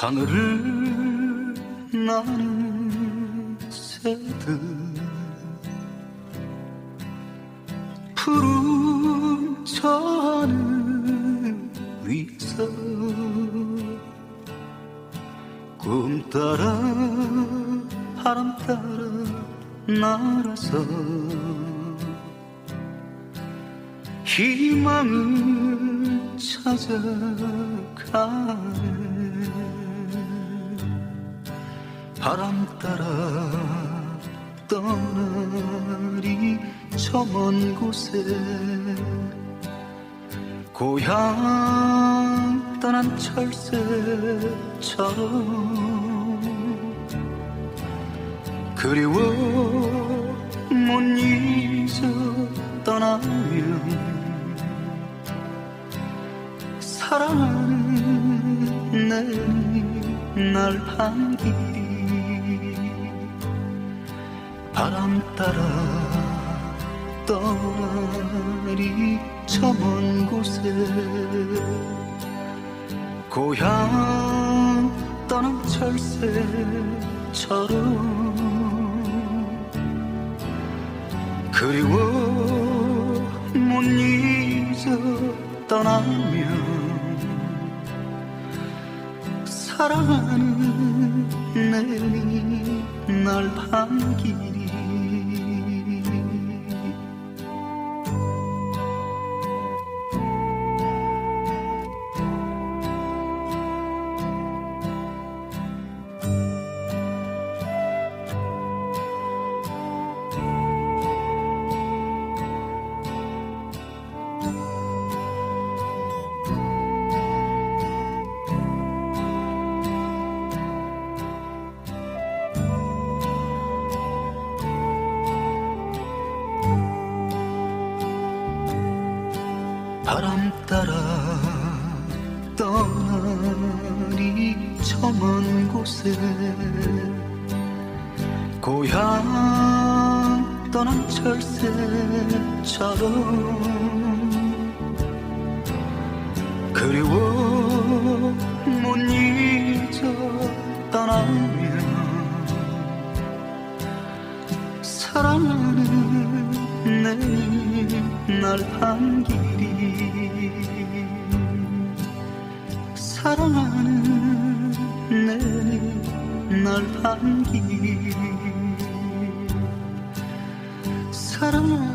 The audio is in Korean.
하늘을 나는 새들 푸른 저 하늘 위에서 꿈 따라 바람 따라 날아서 희망을 찾아가네 바람 따라 떠나리 저 먼 곳에 고향 떠난 철새처럼 그리워 못 잊어 떠나면 사랑하는 내날 반길이 바람 따라 떠나리 저 먼 곳에 고향 떠난 철새처럼 그리워 못 잊어 떠나면 사랑하는 내날 반길이 바람 따라 떠나리 저 먼 곳에 고향 떠난 철새처럼 그리워 못 잊어 떠나면 사랑하는 내날 반길이 내날 반길이 사랑하